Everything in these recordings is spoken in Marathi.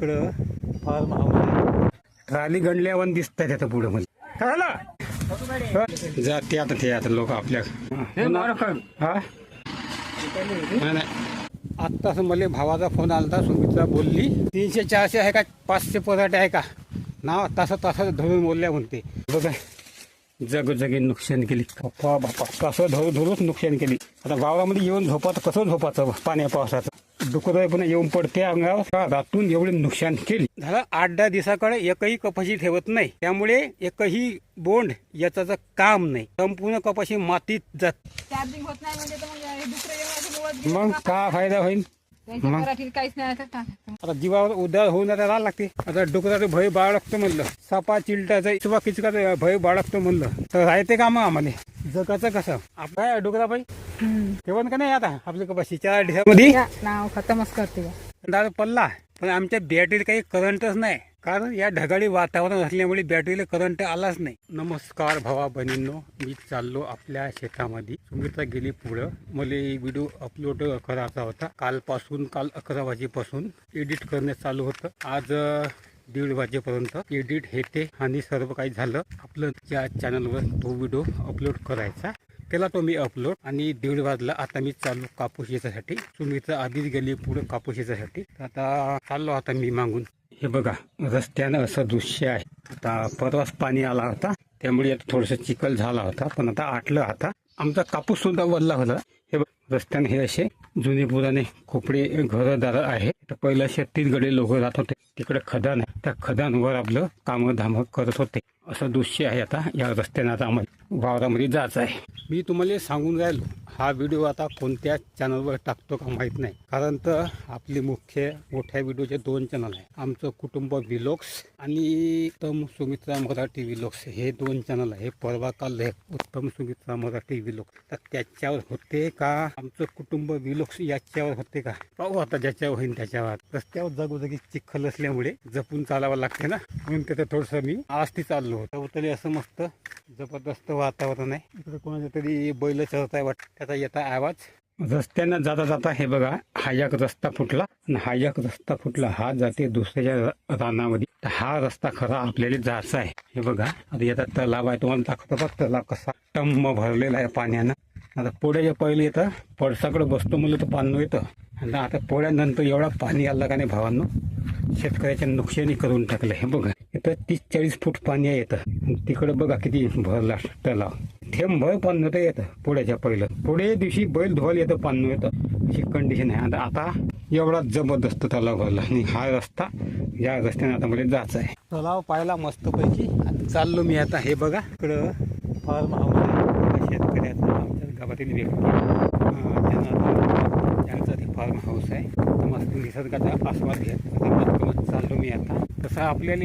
इकडं फार्म हाऊस ट्राली गणल्यावर दिसत आहे पुढे मला कळलं जाते आता ते आता लोक आपल्या हा नाही नाही. आत्ताच मला भावाचा फोन आलता सुमित्रा बोलली. तीनशे चारशे आहे का पाचशे पराठे आहे का? नाव तास तासात धरून बोलल्या म्हणते. बघा जगोजगी नुकसान केली. बाप्पा कसं धरू धरूच नुकसान केली. आता गावामध्ये येऊन झोपात कसं झोपाचं पाण्या पावसाचं. डुकर पण येऊन पडते अंगावर. रातून एवढे नुकसान केली. झालं आठ दहा दिवसाकडे एकही कपाशी ठेवत नाही. त्यामुळे एकही बोंड याचं काम नाही. संपूर्ण कपाशी मातीत जात. चार्जिंग होत नाही म्हणजे मग. का? फायदा होईल मग? मराठीत काहीच नाही आता. जीवावर उदार होऊन आता राहावं लागते. आता डुकराचं भय बाळगतो म्हणलं. सापा चिलटाचं किंवा किचकाचं भय बाळगतो म्हणलं. तर राहते का मग आम्हाला. जगाचं कसं? आपल्या डुकराबाई ठेवण का नाही आता? आपल्या कपाशी चार दिवसामध्ये या, नाव खतमच करते. दादा पडला पण आमच्या बॅटरीला काही करंटच नाही. कारण या ढगाळी वातावरण असल्यामुळे बॅटरीला करंट आलाच नाही. नमस्कार भावा बहिणींनो. मी चाललो आपल्या शेतामध्ये. सुमित्रा गेली पुढं. मला व्हिडिओ अपलोड करायचा होता. कालपासून काल अकरा वाजेपासून एडिट करणे चालू होतं. आज दीड वाजेपर्यंत एडिट हे ते आणि सर्व काही झालं. आपलं या चॅनलवर तो व्हिडिओ अपलोड करायचा. केला तो मी अपलोड आणि दीड वाजला. आता मी चालू कापूस याच्यासाठी सुमित्रा आधीच गेली पुढे कापूस याच्यासाठी आता चाललो आता मी मागून. हे बघा रस्त्यानं असं दृश्य आहे. आता परवाच पाणी आला होता. त्यामुळे आता थोडंसं चिखल झाला होता. पण आता आटलं आता. आमचा कापूस सुद्धा वल्ला होता. हे रस्त्याने हे असे जुने पुराने खोपडे घरदार आहे. तर पहिलं छत्तीसगडे लोक राहत होते. तिकडे खदान आहे. त्या खदानवर आपलं कामं धामं करत होते. असं दृश्य आहे आता. या रस्त्याने आता आम्हाला वावरामध्ये जायचं आहे. मी तुम्हाला सांगून राहिलो हा व्हिडिओ आता कोणत्या चॅनलवर टाकतो का माहीत नाही. कारण तर आपले मुख्य मोठ्या व्हिडिओचे दोन चॅनल आहे. आमचं कुटुंब विलोक्स आणि उत्तम सुमित्रा मराठी विलोक्स हे दोन चॅनल आहे. परवा काल हे उत्तम सुमित्रा मराठी विलोक्स तर त्याच्यावर होते का? आमचं कुटुंब विलोक्स याच्यावर होते का? पाहू आता ज्याच्यावर होईल त्याच्यावर. रस्त्यावर जागोजागी चिखल असल्यामुळे जपून चालावं लागते ना. म्हणून तिथं थोडंसं मी आज ती चाललो. होतो तरी असं मस्त जबरदस्त वातावरण आहे. इकडे कोणाच्या तरी बैल चढत आहे वाटत. त्याचा येता आवाज. रस्त्यानं जाता जाता हे बघा हा एक रस्ता फुटला आणि हा एक रस्ता फुटला. हा जाते दुसऱ्याच्या रानामध्ये. तर हा रस्ता खरा आपल्याला जायचा आहे. हे बघा आता येतात तलाव आहे. तुम्हाला दाखवतो बघ तलाव कसा टम्म भरलेला आहे पाण्यानं. आता पोळ्याच्या पहिले येतं पडसाकडे बसतो म्हणलं तर पाणी येतं. आणि आता पोळ्यानंतर एवढा पाणी आला का नाही भावांनो शेतकऱ्याच्या नुकसानी करून टाकलं. हे बघा. इथं तीस चाळीस फूट पाणी येतं तिकडं बघा किती भरला तलाव. थेंब भर पाणी नव्हतं येतं पुढ्याच्या पहिलं. पुढे दिवशी बैल धुवायला येतं पान येतं अशी कंडिशन आहे. आता आता एवढा जबरदस्त तलाव भरला. आणि हा रस्ता या रस्त्याने आता मला जायचं आहे. तलाव पाहिला मस्तपैकी आता चाललो मी आता हे बघा. इकडं फार्म हाऊस आहे. आमच्या गावातील व्यक्ती. त्यांना त्यांचं ते फार्म हाऊस आहे. मस्त निसर्गाचा आस्वाद घेत आता तसं आपल्याला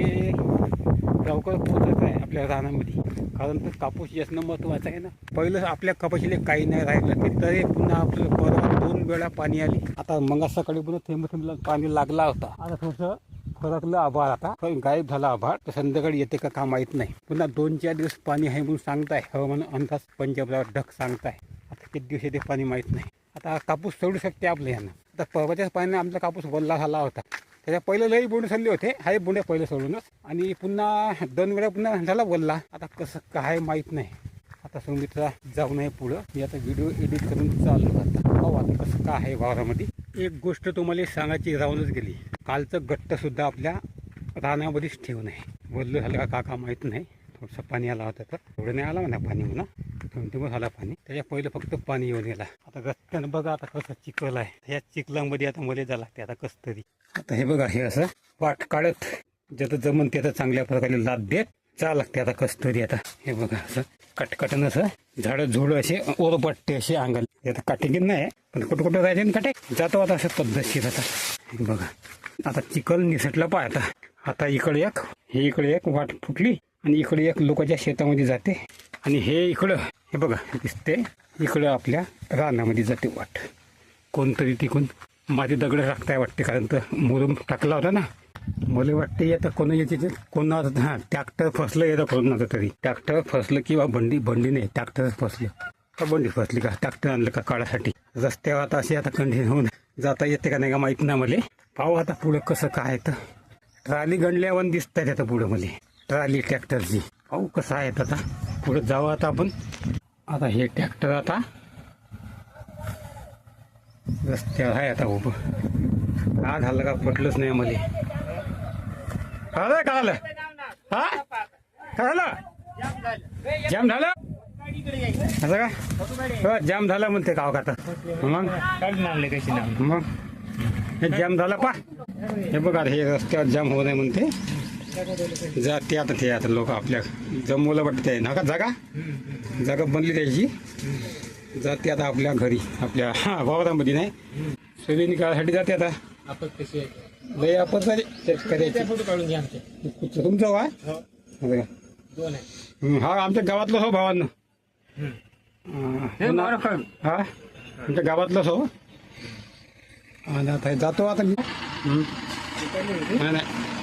लवकर पोचत आहे आपल्या रानामध्ये. कारण तर कापूस असणं महत्त्वाचं आहे ना. पहिलं आपल्या कपाशीला काही नाही राहिलं ते तरी पुन्हा आपलं परवा दोन वेळा पाणी आली. आता मग सकाळी पुन्हा थेंब थेंबला पाणी लागला होता. आता थोडंसं फरकलं आभाळ आता. पण गायब झाला आभाळ. तर संध्याकाळी येते का का माहीत नाही. पुन्हा दोन चार दिवस पाणी आहे म्हणून सांगताय. हवामान अंदाज पंजाबराव ढग सांगताय. आता किती दिवस येते पाणी माहीत नाही. आता कापूस सोडू शकते आपल्या यानं आता परवाच्याच पाण्याने आमचा कापूस वल्ला झाला होता. त्याच्या पहिलं लई बोंडे सल्ले होते. हाय बोंडे पहिले सोडूनच. आणि पुन्हा दोन वेळा पुन्हा झाला बोलला आता कसं काय माहीत नाही. आता सुमित्रा जाऊ नये पुढं. मी आता व्हिडिओ एडिट करून चाललो आता. पाहू आता कसं काय आहे वावरामध्ये. एक गोष्ट तुम्हाला सांगायची राहूनच गेली. कालचं गट्ट सुद्धा आपल्या रानामध्येच ठेवू नये बोललो झालं का काका माहीत नाही. थोडंसं पाणी आला होता तर. थोडं नाही आला म्हणा पाणी म्हणा. दोन दिवस पाणी. त्याच्या पहिलं फक्त पाणी येऊन गेला. आता रस्त्यानं बघा आता कसं चिखल आहे. या चिखलामध्ये आता मध्ये जा लागते आता कसं तरी. आता हे बघा हे असं वाट काढत. ज्याचं जमन त्याचं चांगल्या प्रकारे लाद देत चा लागते आता कस तरी आता. हे बघा असं कटकटन असं झाडं झुडं असे ओरपट्टे असे अंगाल. आता काटेकीन नाही पण कुठं कुठं राहायचे ना काटे. जातो आता असं पद्धतशीर आता. हे बघा. आता चिखल निसटलं पाय आता. आता इकडे एक हे इकडे एक वाट फुटली आणि इकडे एक लोकांच्या शेतामध्ये जाते. आणि हे इकडं हे बघा दिसते इकडं आपल्या रानामध्ये जाते वाट. कोणतरी तिकून माझे दगड टाकताय वाटते कारण तर मुरुम टाकला होता ना. मला वाटते आता कोणा याचे जे हां हा ट्रॅक्टर फसलं येतं करून आता तरी. ट्रॅक्टर फसलं किंवा बंडी बंडी नाही ट्रॅक्टर फसलं. का बंडी फसली का? ट्रॅक्टर आणलं का काळासाठी? रस्त्यावर आता अशी आता कंडिशन होऊन जाता येते का नाही का माहीत नाही मला. पाहू आता पुढं कसं काय आहे तर. ट्राली गणल्यावर दिसत आहे आता पुढं मला. ट्राली ट्रॅक्टरची. पाहू कसं आहे आता. पुढं जाऊ आता आपण. आता हे ट्रॅक्टर आता रस्त्यावर आहे आता उभं. का झालं का पटलंच नाही मला काय झालं हा? काय झालं जाम झालं? असं का? हो, जाम झाला म्हणते गाव का मग? कशी मग? हे जाम झाला पा. हे बघा हे रस्त्यावर जाम होऊ नये म्हणते. जाते आता ते आता लोक आपल्या जमवलं वाटते ना का जागा. जागा बनली त्याची. जाते आता आपल्या घरी आपल्या हा वावरामध्ये नाही? सोयी काढायसाठी जाते आता. आपण कशी आहे? लय आपण फोटो काढून घ्या आमचे. तुमचं वा? हो? दोन आहे. हं, हा आमच्या गावातलंच हो भावांना. हे. हा आमच्या गावातलंच हो. आणि आता हे जातो आता मी. हं. नाही नाही.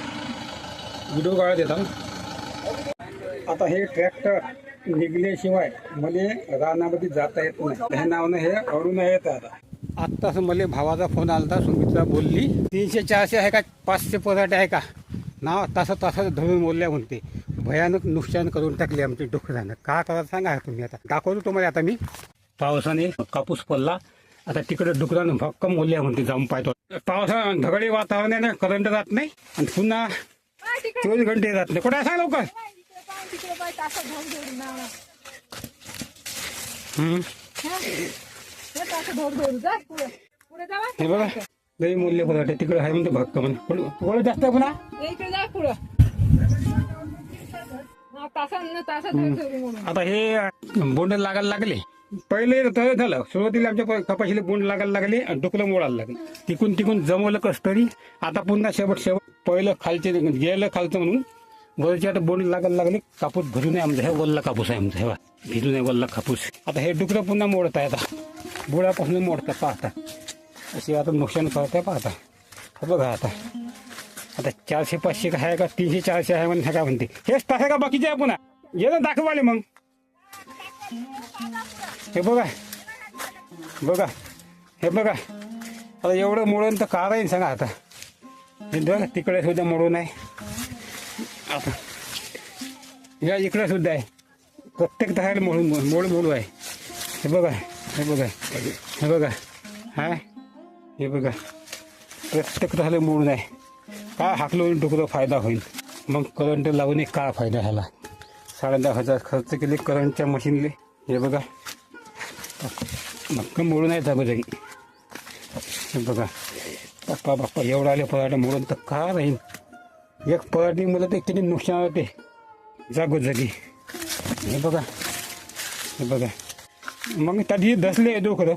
व्हिडिओ काढत येतात. आता हे ट्रॅक्टर निघल्याशिवाय मला रानामध्ये जाता येत नाही. हे नावनं हे अडून येत आता. आत्ताच मला भावाचा फोन आला सुमित्रा बोलली तीनशे चारशे आहे का पाचशे पराठे आहे का? नाव तासा तासात धरून बोलल्या म्हणते. भयानक नुकसान करून टाकले आमचे डुकरानं का करायचं सांगा तुम्ही आता. दाखवतो तुम्हाला आता मी. पावसाने कापूस पडला. आता तिकडे डुकरानं भक्कम बोलल्या म्हणते जाऊन पाहतो. पावसा ढगळी वातावरण करंट जात नाही. आणि पुन्हा चोवीस घंटे जात नाही कुठे सांग लवकर. हम्म. हा? बघा लई मूल्य पदार्थ तिकडे आहे म्हणते भक्कम पण थोडं जास्त आहे पुन्हा म्हणून. आता हे बोंड लागायला लागले पहिले तर झालं. सुरुवातीला आमच्या कपाशीला बोंड लागायला लागले आणि डुकलं मोडायला लागले. तिकून तिकून जमवलं कस तरी आता पुन्हा शेवट शेवट पहिलं खालचे गेलं खालचं म्हणून वरच्या आता बोंड लागायला लागले. कापूस भरू नये आमचा. हे वल्ला कापूस आहे आमचा. हे बघा. भिजू नये वल्ला कापूस. आता हे डुकरं पुन्हा मोडत आहे आता. बुळापासून मोडतात पाहता. असे आता नुकसान करत आहे पाहता. हे बघा आता. आता चारशे पाचशे का आहे का? तीनशे चारशे आहे म्हणून काय म्हणते? हेच तास आहे का बाकीचे आहे पुन्हा? ये ना दाखवाले मग. हे बघा. बघा. हे बघा. आता एवढं मोडून तर का राहील सांगा आता. हे बघा तिकडे सुद्धा मोडून आहे. आता. या इकडे सुद्धा आहे. प्रत्येक तहायला मोडून मोड मोडू आहे. हे बघा हे बघा. हे बघा. हा? हे बघा. प्रत्येक तहायला मोडून आहे. काय हाकलून टुकलं फायदा होईल? मग करंट लावून एक काय फायदा झाला. साडे दहा हजार खर्च केले करंटच्या मशीनले. हे बघा. भक्कम मोडून आहे जागोजागी हे बघा. बाप्पा बाप्पा एवढा आले पराठे मोडून तर का राहील एक पराठी मला ते किती नुकसान होते. जागोजागी हे बघा. हे बघा. मग त्याची दसले डोकरं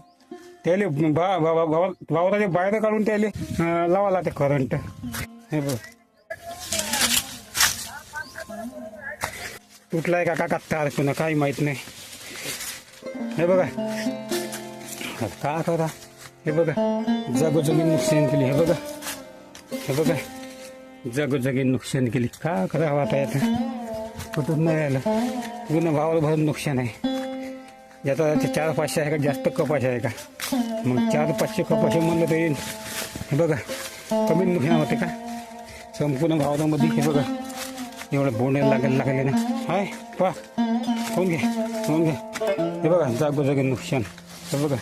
त्याले बा वावराच्या वावराचे बाहेर काढून त्याले अं, लावा लागते करंट हे बघ. तुटलाय का का तार पुन्हा काही माहीत नाही. हे बघा. आता का करा हे बघा. जागोजागी नुकसान केली. हे बघा. हे बघा. जागोजागी नुकसान केली. का करावं आता आता कुठून नाही राहिलं पूर्ण भावाला भरून नुकसान आहे. याचा ते चार पाचशे आहे का? जास्त कपाश आहे का? मग चार पाचशे कपाशी म्हणलं तरी हे बघा. कमी नुकसान होते का? संपूर्ण भावामध्ये हे बघा. एवढं बोंड लागायला लागले ना हाय पा होऊन घे होऊन घे हे बघा जागोजागी नुकसान हे बघा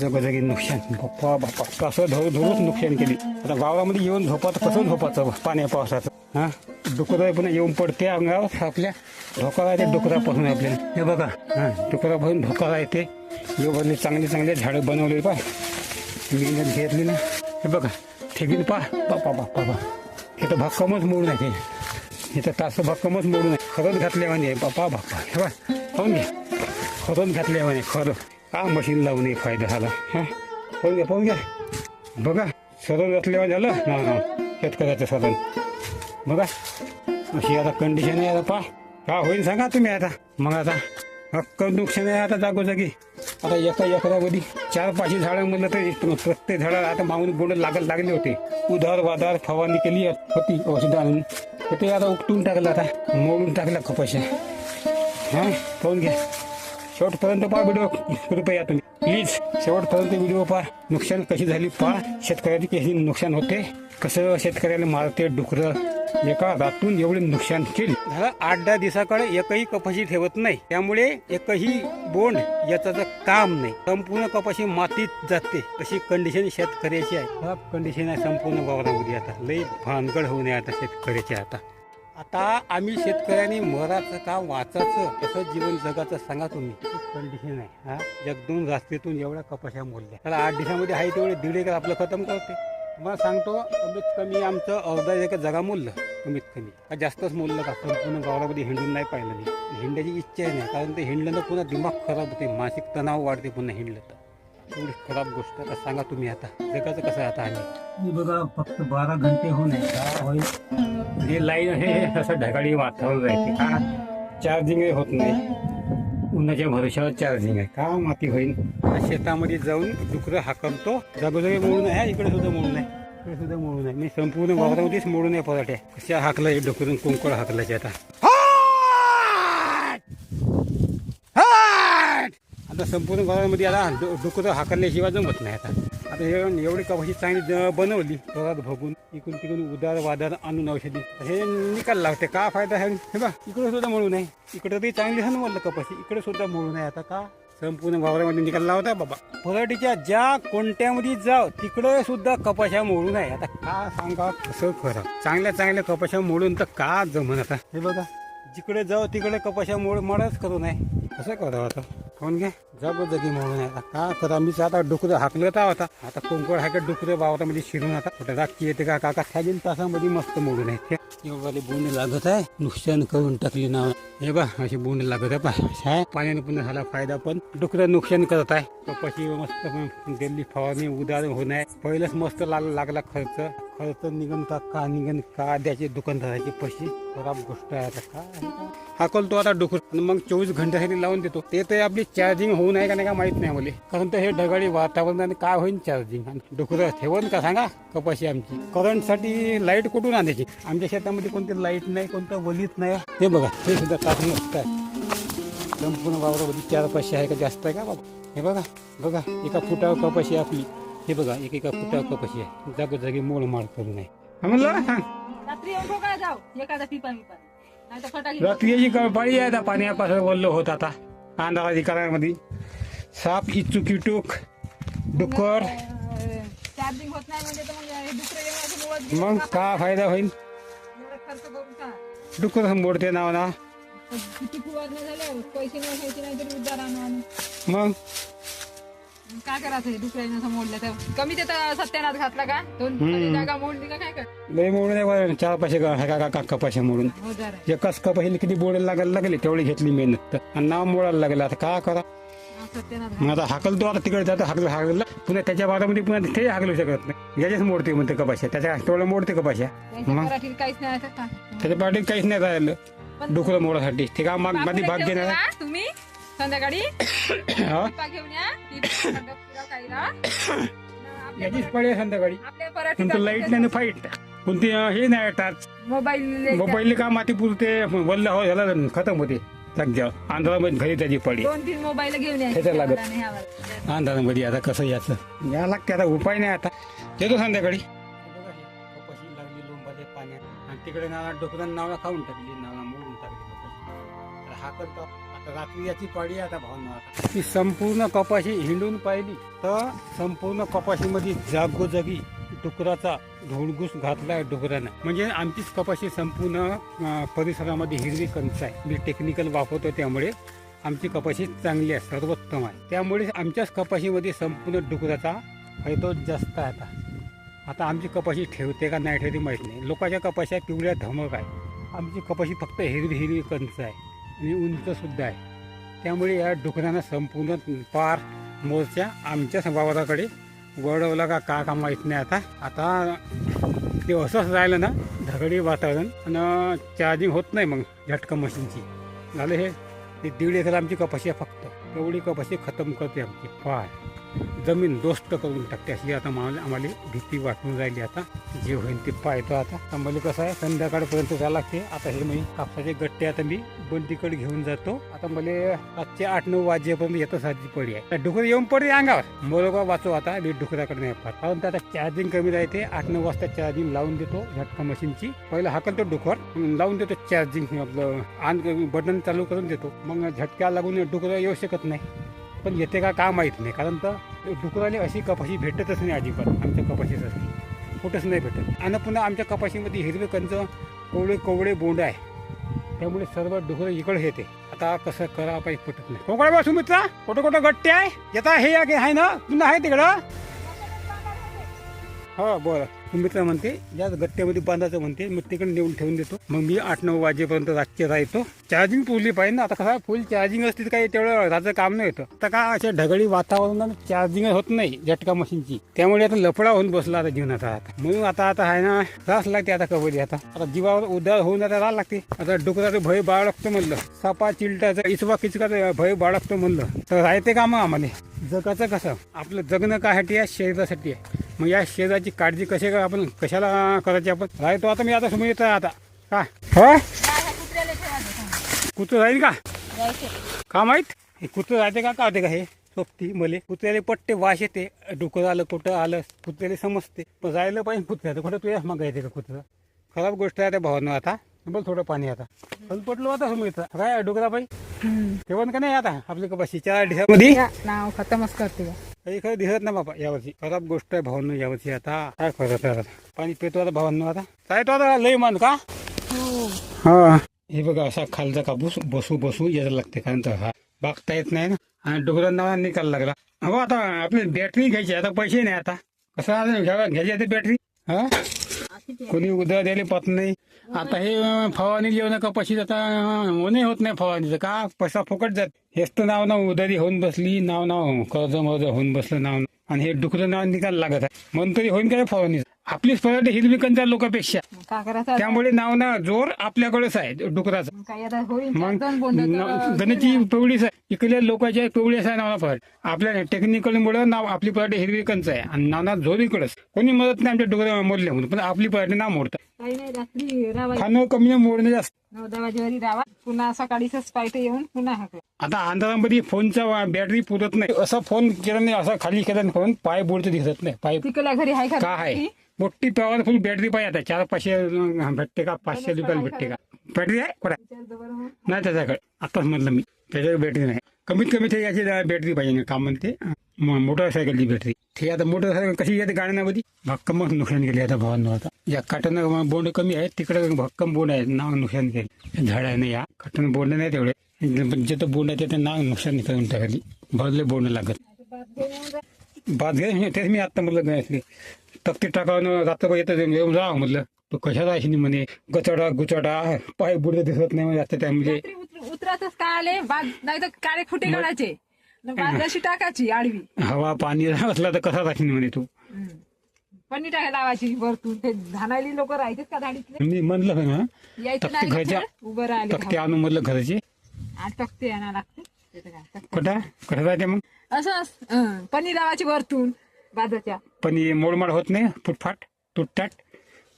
जागोजागी नुकसान बाप्पा बाप्पा कसं धरू धरूच नुकसान केली आता गावामध्ये येऊन झोपाचं कसं झोपाचं पाण्या पावसाचं हा डुकरं पुन्हा येऊन पडते अंगावर आपल्या धोका राहते डुकरापासून आपल्याला हे बघा हा डुकरापासून धोका राहते योगाने चांगले चांगले झाडं बनवले पा मेहनत घेतली ना हे बघा ठेकीन पा बाप्पा बाप्पा बा हे तर भक्कमच मोडून आहे ते इथं तास भक्कमच मोडून आहे. खरंच घातल्यावाने म्हणे. बापा बाप्पा हे बा पाहून घे. खरंच म्हणे. खरं. का मशीन लावून फायदा झाला? हां? पाहून घ्या पाहून घ्या बघा. सरळ घातल्यावर झालं? ना ना शेतकऱ्याचं सरळ बघा. अशी आता कंडिशन आहे आता पा. का होईल सांगा तुम्ही आता. मग आता हक्क नुकसान आहे आता जागोजागी. आता एका एकरामध्ये चार पाचशे झाडं म्हणलं तर प्रत्येक झाडाला आता मागून बोंड लागत लागले होते. उधार वाधार फवारणी केली होती. औषधं आणून ते आता उपटून टाकलं आता. मोडून टाकला कपाशा हां? पाहून घ्या. शेवटपर्यंत पहा व्हिडिओ कृपया तुम्ही. प्लीज शेवटपर्यंत व्हिडिओ पहा. नुकसान कशी झाली पहा. शेतकऱ्याची कशी नुकसान होते? कसं शेतकऱ्याला मारते डुकरं? एका रातून एवढे नुकसान केले. झालं आठ दहा दिवसाकडे एकही कपाशी ठेवत नाही. त्यामुळे एकही बोंड याचं काम नाही. संपूर्ण कपाशी मातीत जाते. तशी कंडिशन शेतकऱ्याची आहे. खराब कंडिशन आहे संपूर्ण वावरामध्ये आता. लई भानगड होऊ नये आता शेतकऱ्याची आता. आता आम्ही शेतकऱ्यांनी मराचं का वाचाचं कसं जीवन जगाचं सांगा तुम्ही. कंडिशन आहे हा. एकदोन रास्तेतून एवढ्या कपाशा मोडल्या. त्याला आठ दिवसामध्ये आहे तेवढे दीड एकर आपलं खतम करते. तुम्हाला सांगतो कमीत कमी आमचं अर्धा एका जगा मोललं कमीत कमी. का जास्तच मोललं का संपूर्ण गावामध्ये हिंडून नाही पाहिलं मी. हिंडायची इच्छा नाही कारण ते हिंडलं तर पुन्हा दिमाग खराब होते मानसिक तणाव वाढते पुन्हा हिंडलं तर. एवढी खराब गोष्ट. आता सांगा तुम्ही आता जगाचं कसं आहे आता आम्ही बघा फक्त बारा घंटे होऊन होईल हे लाईन आहे हे असं ढगाळी वातावरण राहते का चार्जिंग होत नाही. उन्हाच्या भरोशावर चार्जिंग आहे का माती होईल शेतामध्ये जाऊन डुकरं हाकलतो जागोजागी मोडून आहे इकडे सुद्धा मोडून आहे. इकडे सुद्धा मोडून आहे. मी संपूर्ण वावरामध्येच मोडून आहे पराठे. कशा हाकलं हे डुकरून कुंकळ हाकलायचे आता. आता संपूर्ण गावामध्ये आता डुकरं हाकलल्याशिवाय जमत नाही आता. आता हे एवढी कपाशी चांगली बनवली जोरात भगून इकडून तिकडून उदार वादार आणून औषधी. हे निकाल लागते का फायदा आहे? हे बा इकडे सुद्धा म्हणू नये. इकडे तरी चांगली हनवलं कपाशी इकडे सुद्धा म्हणू नये आता का? संपूर्ण वावरामध्ये निकाल लावताय बाबा. पराठीच्या ज्या कोणत्यामध्ये जाव तिकडे सुद्धा कपाशा मोडू आहे आता का सांगा कसं खरं चांगल्या चांगल्या कपाशा मोडून तर का जमन आता? हे बघा जिकडे जाऊ तिकडे कपाशा मोड मळच करू नये. कसं करावं आता? कोण घे? जागोजागी म्हणून आता का? तर आम्ही आता डुकरं हाकलत आहोत. होता आता कोंकड हाकत डुकरं? बावरामध्ये शिरून आता कुठे राखी येते का? काका थाजीन तासामध्ये मस्त मोडून येते एवढे बोंड लागत आहे. नुकसान करून टाकली ना हे बा अशी बोंड लागत आहे पा पाण्याने पण झाला फायदा पण डुकरं नुकसान करत आहे. कपाशी मस्त दिल्ली फवारणी उदार होणार पहिलंच मस्त लागला लागला खर्च. खर्च निघन का का निघन का द्यायचे दुकानदाराचे पैसे? खराब गोष्ट आहे आता काय हाकलतो आता डुकर. मग चोवीस घंट्यासाठी लावून देतो. ते तर आपली चार्जिंग होऊ नये का नाही का माहीत नाही मला. कारण तर हे ढगाळी वातावरणाने काय होईल चार्जिंग आणि डुकर ठेवून का सांगा? कपाशी आमची. करंटसाठी लाइट कुठून आणायची? आमच्या शेतामध्ये कोणती लाइट नाही कोणतं वलीत नाही. ते बघा ते सुद्धा टाकून मस्त आहे संपूर्ण वावरामध्ये चार पाचशे आहे का? जास्त आहे का? बाबा हे बघा बघा एका फुटावर कपाशी आपली. हे बघा एक एका फुटावर कपाशी आहे. जागोजागी मोड माड करू नये. म्हणलं सांग. रात्री येऊन ठोकाय जाऊ. एखादा पिपा पिपा नाही तर फटाके रात्रीची पाळी आहे आता पाण्यापासून वल्ल होत आता. अंधाराची करामध्ये साप इचू किटूक डुक्कर. चार्जिंग होत नाही म्हणजे तर मग दुसरं का? का फायदा होईल? एवढं खर्च करून का डुक्कर मोडते नाव ना. किती फुवारणी झाल्या पैसे नाही घ्यायचे नाही तरी उद्धार आणू आणू मग मग? काय करायचं हे असं मोडलं तर? कमी ते सत्यानाथ घातला का? दोन जागा मोडली का काय कर? लय मोडून आहे बरं. चार पैसे का का- का- का- कपाशा मोडून. एकाच कपाशीला किती बोलायला लागायला लागले तेवढी घेतली मेहनत तर आणि नाव मोडायला लागलं. आता का करा? हा, सत्यानाथ मग आता हाकलतो आता तिकडे जातो हाकल हाकलं. पुन्हा त्याच्या बारामध्ये पुन्हा ते हाकलू शकत नाही. याच्याच मोडते म्हणते कपाशा त्याच्या तेवढं मोडते कपाशा त्यांच्या मराठीत काहीच नाही असं का? त्याच्या पाठीत काहीच नाही राहिलं. डुकरं मोडासाठी ते का मागमध्ये भाग घेणार? आहे. हा, तुम्ही? संध्याकाळी? हा? घेऊन या. याचीच पडे आहे संध्याकाळी. तुमचं लाइट नाही फाईट. कोणती हे नाही टाच मोबाईल मोबाईल का माती पुरते वल्ल हो झाला खतम होते. सध्या अंधारामध्ये घरी त्याची पडी दोन तीन मोबाईल घेऊन या. त्याच्या लागत. अंधारामध्ये आता कसं याचं? या लागते आता उपाय नाही आता. येतो संध्याकाळी. आणि तिकडे नाना डोकरांना नावला खाऊन टाकली नावला मोडून टाकली. कपाशी हा करतो. रात्री याची पाळी आता भावना ती संपूर्ण कपाशी हिंडून पाहिली. तर संपूर्ण कपाशीमध्ये जागोजागी डुकराचा धुळघुस घातलाय डुकरानं. म्हणजे आमचीच कपाशी संपूर्ण परिसरामध्ये हिरवी कंच आहे. मी टेक्निकल वापरतो त्यामुळे आमची कपाशी चांगली आहे सर्वोत्तम आहे. त्यामुळे आमच्याच कपाशीमध्ये संपूर्ण डुकराचा फायदा जास्त आहे आता. आता आमची कपाशी ठेवते का नाही ठेवते माहीत नाही. लोकांच्या कपाशा पिवळ्या धमक आहे. आमची कपाशी फक्त हिरवी हिरवी कंच आहे. आणि उंचसुद्धा आहे. त्यामुळे या डुकरांना संपूर्ण पार मोर्चा आमच्या वावराकडे वळवला का का का माहीत नाही आता. आता ते असंच राहिलं ना धगडी वातावरण आणि चार्जिंग होत नाही मग झटका मशीनची. झालं हे ते दीड एकर आमची कपाशी आहे फक्त. एवढी कपाशी खतम करते आमची. फार. जमीन दोस्त करून टाकते अशी आता आम्हाला आम्हाला भीती वाटून राहिली आता. जे होईल ते पाहतो आता. आम्हाला मला कसं आहे संध्याकाळपर्यंत जायला लागते. आता हे मी कापसाचे गट्टे आता मी बंदीकडे घेऊन जातो. आता मला रातचे आठ नऊ वाजेपर्यंत येतो साधी पडी आहे. डुकर येऊन पडे अंगावर. मोरोबा वाचो आता मी डुकराकडे नाही पाहत. कारण त्याचा आता चार्जिंग कमी राहते. आठ नऊ वाजता चार्जिंग लावून देतो झटका मशीनची पहिला हाकलतो डुकर लावून देतो चार्जिंग आपलं आन बटन चालू करून देतो. मग झटका लागून डुकरं येऊ शकत नाही. पण येते का का माहीत नाही. कारण तर डुकराने अशी कपाशी भेटतच नाही अजिबात आमच्या कपाशीसाठी. कुठंच नाही भेटत. आणि पुन्हा आमच्या कपाशीमध्ये हिरवे कंच कोवळे कोवळे बोंड आहे. त्यामुळे सर्व डुकरं इकडे येते. आता कसं करा पाहिजे पटत नाही. कोकळा बा सुमित्रा कुठं कुठं गट्टे आहे? येता हे की आहे ना? पुन्हा आहे तिकडं? हो बरं मित्र म्हणते ज्या गट्ट्यामध्ये बांधायचं म्हणते मग तिकडे नेऊन ठेवून देतो. मग मी आठ नऊ वाजेपर्यंत रातचे राहतो. चार्जिंग पुरली पाहिजे ना. आता कसं फुल चार्जिंग असते तर काही तेवढं रात्र काम नाही होतं. आता का अशा ढगळी वातावरणात चार्जिंग होत नाही झटका मशीनची त्यामुळे आता लफडा होऊन बसला आता जीवनाचा आता. म्हणून आता आता आहे ना त्रास लागते आता कबड्डी. आता आता जीवावर उदार होऊन आता राहावं लागते. आता डुकराचं भय बाळगतो म्हणलं. सापा चिलटाचं इसवा किचकाचं भय बाळगतो म्हणलं. तर राहते का मग आम्हाला. जगाचं कसं आपलं जगणं कासाठी आहे शरीरासाठी आहे. मग या शरीराची काळजी कशी का आपण कशाला करायची आपण? राहतो आता मी आता समोर येतो आता. का? हो? कुत्र राहील का? का माहीत? हे कुत्र राहते का? का होते का हे? सोबती मले. कुत्र्याला पट्टे वाश येते. डुकर आलं कुठं आलं कुत्र्याला समजते. पण राहिलं पाहिजे कुत्र्याचं. कुठं तुझ्या मग येते का कुत्र? खराब गोष्ट आहे त्या भावानं आता. बोल थोडं पाणी आता. पण पटलो आता समोर येतं काय डुकरा बाई जेवण का नाही आता? आपल्या कपाशी. चार दिवसामध्ये? नाव खतमच करते काही खरं दिसत नाही बाबा यावर्षी. खराब गोष्ट आहे भावांनो यावर्षी आता. काय करत आता? पाणी पितो आता भावांनो आता. काय तो आता लय मान का? हो. हा. हे बघा असा खालचा कापूस बसू बसू यायला लागते कारण तर हा बागता येत नाही ना. आणि डोकरांना निकाल लागला. हो आता आपली बॅटरी घ्यायची आता पैसे नाही आता. कसं घ्यायची आता बॅटरी हा? कोणी उद्या द्यायला पाहत नाही. आता हे फवारणी जेवण कपाशीत आता होणे होत नाही फवारणीचं. का? पैसा फुकट जात. हेच तर नाव नाव उधारी होऊन बसली नाव नाव कर्ज मर्ज होऊन बसलं नाव. आणि हे डुकरं नाव निकाल लागत आहे. म्हणून तरी होईन काय फवारणी? आपलीच फवारणी हिरवी कंचा लोकांपेक्षा. करायचं? त्यामुळे नाव ना जोर आपल्याकडेच आहे डुकराचं. मग काय आता होईल मग दोन बोंड न- गणेशची पिवळीच आहे. इकडल्या लोकांच्या पिवळीच आहे नावना फळ आपल्या टेक्निकल मुळे नाव आपली पराठी हिरवी कंच आहे. आणि नावना जोर इकडंच. कोणी मदत नाही आमच्या डुकरा मोडल्या म्हणून पण आपली पराठी नाव मोडतात. काही नाही रात्री रावा खाणं कमी नाही, मोडणं जास्त. नऊ दहा वाजेवरी रावा. पुन्हा सकाळीच पायथे येऊन पुन्हा हाकला आता अंधारामध्ये फोनचा बॅटरी पुरत नाही. असा फोन केला नाही असा खाली केला नाही फोन. पाय बुडते दिसत नाही. पाय तिकडल्या घरी हाय का खरं आहे? मोठी पॉवरफुल बॅटरी पाहिजे आता. चार पाचशे भेटते का? पाचशे रुपयाला भेटते का? बॅटरी आहे? कुठे मग. नाही त्याच्याकडे. आताच म्हटलं मी. त्याच्याकडे बॅटरी नाही. कमीत कमी ते याची बॅटरी पाहिजे काम म्हणते. मोटरसायकलची बॅटरी ते आता मोटरसायकल कशी येते गाड्यांमध्ये? भक्कम मग नुकसान केले आता भावांनो आता. या काटानं बोंड कमी आहे तिकडे भक्कम बोंड आहे नाव नुकसान केले. झाड आहे ना या. काटानं बोंड नाही तेवढे. जिथं बोंड आहे तिथे नाव नुकसान करून टाकली. भरले बोंड लागत. बाद घे तेच मी आत्ता म्हटलं तक्ती टाकावं रात्रभर येतं येऊन जा म्हटलं. तो कशाला आहे म्हणे? गचडा गुचडा पाय बुडे दिसत नाही म्हणजे रात्री उतर- उतरातच काय आले? बाद नाही तर काळे फुटे काढायचे अशी टाकायची आडवी. हवा पाणी असला तर कसा राहशील म्हणे तू? हम्म. पन्नी टाका लावायची वरतून. ते धानायली लोक राहायचेच का धाडीतले? मी म्हणलं ना यायचं तक्ती घरच्या उभं राहिले तक्ते आणून म्हटलं घराचे. तक्ते आणा लागते. कुठं? कसं राहते मग? असं पन्नी लावायची वरतून. बाजाच्या. पण हे मोडमाड होत नाही फुटफाट तुटटाट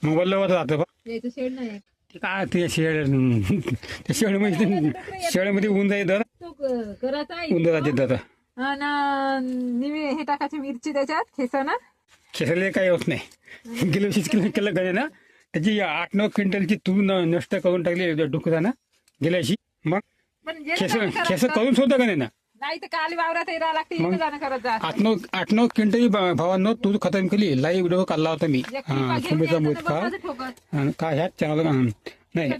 मग वल्लवत राहतं बा. यायचं शेड नाही. ते काय ते शेळ त्या शेळमध्ये शेळमध्ये ऊन जाईल दर तो क- करायचा उंदराचे दर आणि निवे हे टाकायची मिरची त्याच्यात खेसाना. खेसले काही होत नाही. गेल्या वर्षीच केलं केलं गणे ना त्याची आठ नऊ क्विंटलची न- नष्ट करून टाकली डुकरानं. गेल्या वर्षी मग पण जे खेस खेस करून सुद्धा गणे ना? नाही तर काली वावरात राहा लागते इथं जाणं करत जा आठ नऊ आठ नऊ क्विंटल भावांनो तूर खतम केली. लाईव्ह व्हिडिओ काढला होता मी. एक हा टिपा घेऊन सुमेचा यायचं मोहित तर का ठोकत. काय ह्याच चॅनल नाही.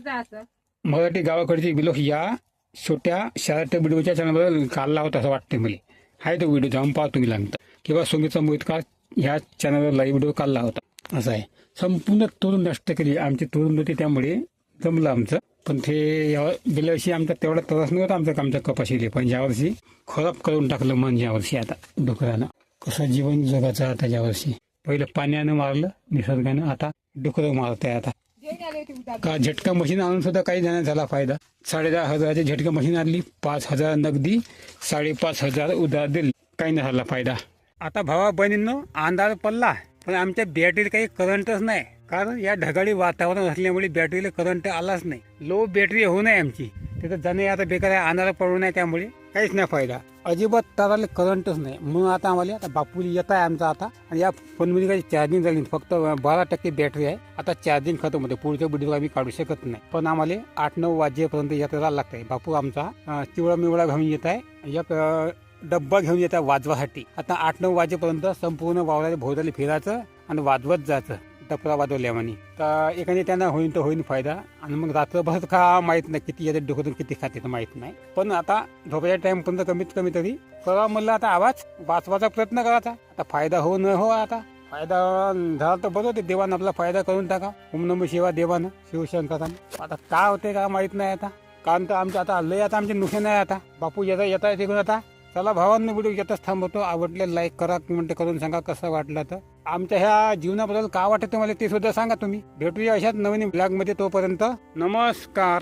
मराठी गावाकडची बिलोक या छोट्या शहरात व्हिडिओच्या चॅनलवर काढला होता असं वाटते मला. हाय तो व्हिडिओ जाऊन पाहा तुम्ही लागतं किंवा सुमितचा मोहित का ह्या चॅनलवर लाईव्ह व्हिडिओ काढला होता. असं आहे. संपूर्ण तूर नष्ट केली आमची तूर नव्हती त्यामुळे जमलं आमचं. पण ते या गेल्या वर्षी आमचा तेवढा त्रास नव्हता आमचा आमच्या कपाशीले. पण यावर्षी खराब करून टाकलं मन यावर्षी आता डुकरानं. कसं जीवन जगाचं आता यावर्षी पहिलं पाण्यानं मारलं निसर्गानं आता डुकरं मारतंय आता. का झटका मशीन आणून सुद्धा काही जण झाला फायदा? साडेदहा हजाराची झटका मशीन आणली पाच हजार नगदी साडेपाच हजार उधार दिली. काही नाही झाला फायदा. आता भावा बहिणींनो अंधार पडला पण आमच्या बॅटरीत काही करंटच नाही. कारण या ढगाळी वातावरण असल्यामुळे बॅटरीला करंट आलाच नाही. लो बॅटरी होऊ नये आमची. तिथं जाणे आता बेकार आहे आणायला पडू नये त्यामुळे काहीच नाही फायदा. अजिबात ताराला करंटच नाही. म्हणून आता आम्हाला आता बापूली येत आहे आमचा आता आणि या फोनमध्ये काही चार्जिंग झाली फक्त बारा टक्के बॅटरी आहे. आता चार्जिंग खतम होते. पुढच्या व्हिडिओ आम्ही काढू शकत नाही. पण आम्हाला आठ नऊ वाजेपर्यंत यात्रेला लागतंय. बापू आमचा चिवळा मिवळा घेऊन येत आहे एक डब्बा घेऊन येत आहे वाजवासाठी. आता आठ नऊ वाजेपर्यंत संपूर्ण वावराला भोवताली फिरायचं आणि वाजवत जायचं. टपरा म्हणे. तर एकाने त्यांना होईन तर होईन फायदा. आणि मग रात्रभर का माहीत नाही किती येतात डोकं किती खाते तर माहीत नाही. पण आता झोपायच्या टाइम पर्यंत कमीत कमी तरी करा म्हणलं आता आवाज. वाचवायचा प्रयत्न करायचा आता. फायदा हो न हो आता. फायदा झाला तर बरोबर होते. देवानं आपला फायदा करून टाका. ओम नम शिवा देवानं. शिवशंकरानं. आता काय होते का माहीत नाही आता. कारण तर आमच्या आता लय आता आमचे नुकसान आहे आता. बापू येता येता तिकडून आता चला भावांनी व्हिडिओ येतच थांबवतो. आवडले लाईक करा कमेंट करून सांगा कसं वाटलं तर. आमच्या ह्या जीवनाबद्दल काय वाटतं तुम्हाला ते सुद्धा सांगा तुम्ही. भेटूया अशाच नवीन ब्लॉगमध्ये तोपर्यंत. नमस्कार.